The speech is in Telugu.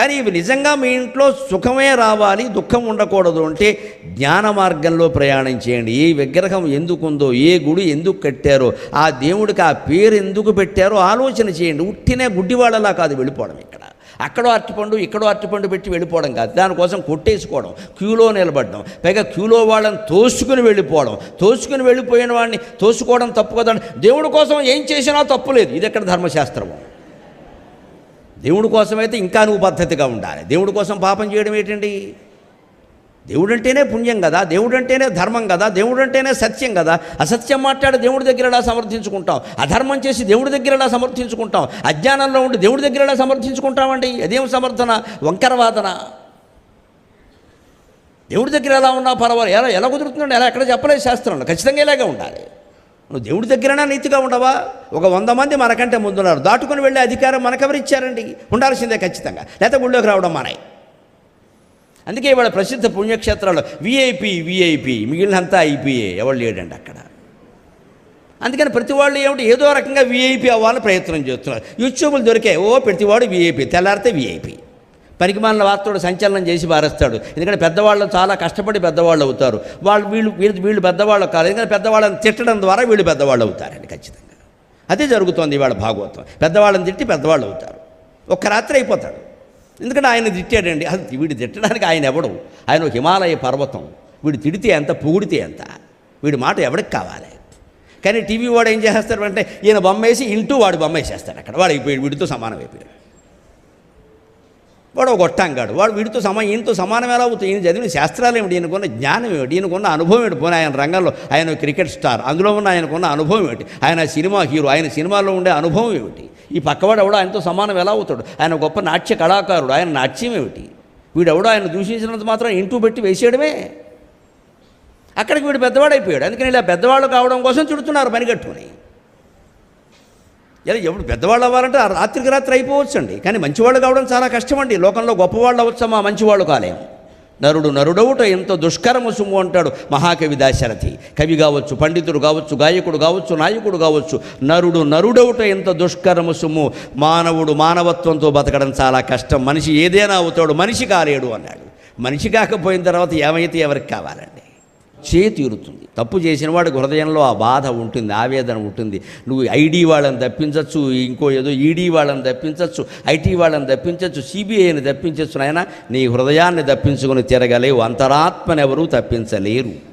కానీ ఇవి నిజంగా మీ ఇంట్లో సుఖమే రావాలి దుఃఖం ఉండకూడదు అంటే జ్ఞాన మార్గంలో ప్రయాణం చేయండి. ఏ విగ్రహం ఎందుకుందో ఏ గుడి ఎందుకు కట్టారో ఆ దేవుడికి ఆ పేరు ఎందుకు పెట్టారో ఆలోచన చేయండి. ఉట్టినే గుడ్డివాళ్ళలా కాదు వెళ్ళిపోవడం ఇక్కడ. అక్కడో అరటిపండు ఇక్కడో అరటిపండు పెట్టి వెళ్ళిపోవడం కాదు. దానికోసం కొట్టేసుకోవడం క్యూలో నిలబడడం పైగా క్యూలో వాళ్ళని తోసుకుని వెళ్ళిపోవడం తోసుకుని వెళ్ళిపోయిన వాడిని తోసుకోవడం తప్పు కదా దేవుడి కోసం ఏం చేసినా తప్పు లేదు. ఇది ఎక్కడ ధర్మశాస్త్రము? దేవుడి కోసమైతే ఇంకా నువ్వు పద్ధతిగా ఉండాలి. దేవుడి కోసం పాపం చేయడం ఏంటండి? దేవుడు అంటేనే పుణ్యం కదా దేవుడు అంటేనే ధర్మం కదా దేవుడు అంటేనే సత్యం కదా. అసత్యం మాట్లాడి దేవుడి దగ్గర ఎలా సమర్థించుకుంటాం? అధర్మం చేసి దేవుడి దగ్గర ఎలా సమర్థించుకుంటాం? అజ్ఞానంలో ఉండి దేవుడి దగ్గర ఎలా సమర్థించుకుంటామండి? అదేం సమర్థన? వంకరవాదన దేవుడి దగ్గర ఎలా ఉన్నా పర్వాలేదు. ఎలా ఎలా కుదురుతుందండి? ఎలా ఎక్కడ చెప్పలేదు శాస్త్రంలో. ఖచ్చితంగా ఇలాగే ఉండాలి. నువ్వు దేవుడి దగ్గరనే నీతిగా ఉండవా? ఒక వంద మంది మనకంటే ముందున్నారు. దాటుకుని వెళ్ళే అధికారం మనకెవరు ఇచ్చారండి ఉండాల్సిందే ఖచ్చితంగా. లేకపోతే గుళ్ళోకి రావడం మానాయి అందుకే ఇవాళ ప్రసిద్ధ పుణ్యక్షేత్రాలు విఐపి విఐపి మిగిలినంతా ఐపీఏ ఎవరు లేడండి అక్కడ? అందుకని ప్రతి వాళ్ళు ఏమిటి? ఏదో రకంగా విఐపి అవ్వాలని ప్రయత్నం చేస్తున్నారు. యూట్యూబ్లు దొరికాయి ఓ ప్రతివాడు విఐపి తెల్లారితే విఐపి పనికిమాలిన వార్తలు సంచలనం చేసి మారేస్తాడు ఎందుకంటే పెద్దవాళ్ళు చాలా కష్టపడి పెద్దవాళ్ళు అవుతారు. వాళ్ళు వీళ్ళు వీళ్ళు వీళ్ళు పెద్దవాళ్ళు కాదు. ఎందుకంటే పెద్దవాళ్ళని తిట్టడం ద్వారా వీళ్ళు పెద్దవాళ్ళు అవుతారండి ఖచ్చితంగా. అదే జరుగుతోంది ఇవాళ భాగవతం. పెద్దవాళ్ళని తిట్టి పెద్దవాళ్ళు అవుతారు. ఒక్క రాత్రి అయిపోతాడు. ఎందుకంటే ఆయన తిట్టాడండి. అది వీడు తిట్టడానికి ఆయన ఎవడు? ఆయన హిమాలయ పర్వతం. వీడు తిడితే ఎంత పొగిడితే ఎంత? వీడి మాట ఎవడికి కావాలి? కానీ టీవీ వాడు ఏం చేస్తాడు అంటే ఈయన బొమ్మ వేసి ఇంటూ వాడు బొమ్మ వేసేస్తాడు అక్కడ. వాడు అయిపోయాడు. వీడితో సమానం అయిపోయాడు. వాడు ఒక గొట్టంగాడు వాడు వీడితో సమా ఈయనతో సమానం ఎలా అవుతుంది? ఈయన చదివిన శాస్త్రాలు ఏమిటి? ఈయనకున్న జ్ఞానం ఏమిటి? ఈయనకున్న అనుభవం ఏమిటి? పోనీ ఆయన రంగంలో ఆయన క్రికెట్ స్టార్. అందులో ఉన్న ఆయనకున్న అనుభవం ఏమిటి? ఆయన సినిమా హీరో ఆయన సినిమాలో ఉండే అనుభవం ఏమిటి? ఈ పక్కవాడు ఎవడో ఆయనతో సమానం ఎలా అవుతాడు? ఆయన గొప్ప నాట్య కళాకారుడు ఆయన నాట్యం ఏమిటి? వీడెవడో ఆయన దూషించినంత మాత్రం ఇంటూ పెట్టి వేసేయడమే. అక్కడికి వీడు పెద్దవాడైపోయాడు. అందుకని ఇలా పెద్దవాళ్ళు కావడం కోసం చుడుతున్నారు పనిగట్టుకుని ఇలా ఎప్పుడు పెద్దవాళ్ళు అవ్వాలంటే రాత్రికి రాత్రి అయిపోవచ్చండి. కానీ మంచివాళ్ళు కావడం చాలా కష్టమండి. లోకంలో గొప్పవాళ్ళు అవ్వచ్చమా మంచివాళ్ళు కాలేము నరుడు నరుడవుట ఎంతో దుష్కరము సుమ్ము అంటాడు. మహాకవి దాశరథి. కవి కావచ్చు పండితుడు కావచ్చు గాయకుడు కావచ్చు నాయకుడు కావచ్చు. నరుడు నరుడవుట ఎంత దుష్కరము సుమ్ము. మానవుడు మానవత్వంతో బతకడం చాలా కష్టం. మనిషి ఏదైనా అవుతాడు మనిషి కాలేడు అన్నాడు. మనిషి కాకపోయిన తర్వాత ఏమైతే ఎవరికి కావాలండి? చే తీరుతుంది తప్పు చేసిన వాడికి హృదయంలో ఆ బాధ ఉంటుంది ఆవేదన ఉంటుంది. నువ్వు ఐడి వాళ్ళని తప్పించవచ్చు ఇంకో ఏదో ఈడీ వాళ్ళని తప్పించవచ్చు ఐటీ వాళ్ళని తప్పించవచ్చు సిబిఐని తప్పించవచ్చు నాయన. నీ హృదయాన్ని తప్పించుకొని తిరగలేవు అంతరాత్మనెవరూ తప్పించలేరు.